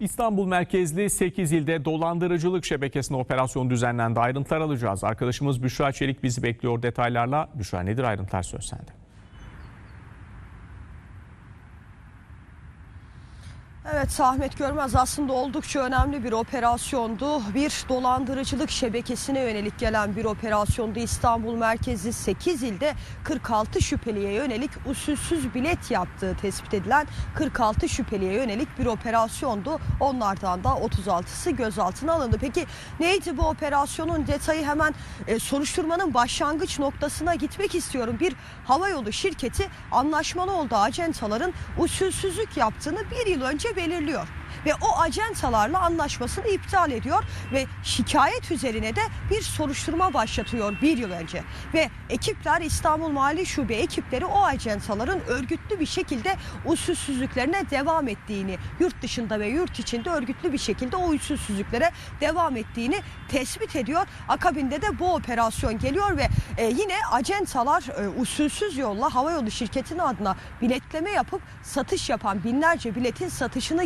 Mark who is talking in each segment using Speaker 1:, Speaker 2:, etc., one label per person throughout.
Speaker 1: İstanbul merkezli 8 ilde dolandırıcılık şebekesine operasyon düzenlendi. Ayrıntılar alacağız. Arkadaşımız Büşra Çelik bizi bekliyor detaylarla. Büşra nedir ayrıntılar söz sende.
Speaker 2: Evet Ahmet Görmez aslında oldukça önemli bir operasyondu. Bir dolandırıcılık şebekesine yönelik gelen bir operasyondu. İstanbul merkezli 8 ilde 46 şüpheliye yönelik usulsüz bilet yaptığı tespit edilen 46 şüpheliye yönelik bir operasyondu. Onlardan da 36'sı gözaltına alındı. Peki neydi bu operasyonun detayı hemen e, soruşturmanın başlangıç noktasına gitmek istiyorum. Bir havayolu şirketi anlaşmalı olduğu acentaların usulsüzlük yaptığını bir yıl önce belirliyor ve o acentalarla anlaşmasını iptal ediyor ve şikayet üzerine de bir soruşturma başlatıyor bir yıl önce ve ekipler İstanbul Mali Şube ekipleri o acentaların örgütlü bir şekilde usulsüzlüklerine devam ettiğini yurt dışında ve yurt içinde örgütlü bir şekilde o usulsüzlüklere devam ettiğini tespit ediyor. Akabinde de bu operasyon geliyor ve e, yine acentalar e, usulsüz yolla havayolu şirketinin adına biletleme yapıp satış yapan binlerce biletin satışını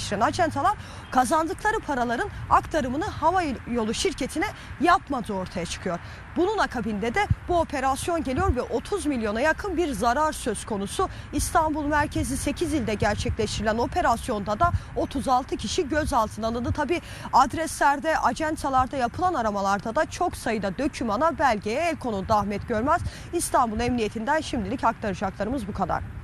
Speaker 2: gerçekleştiren acentalar kazandıkları paraların aktarımını havayolu şirketine yapmadığı ortaya çıkıyor. Bunun akabinde de bu operasyon geliyor ve 30 milyona yakın bir zarar söz konusu. İstanbul merkezi 8 ilde gerçekleştirilen operasyonda da 36 kişi gözaltına alındı. Tabi adreslerde, acentalarda yapılan aramalarda da çok sayıda dökümana, belgeye el konuldu Ahmet Görmez. İstanbul Emniyetinden şimdilik aktaracaklarımız bu kadar.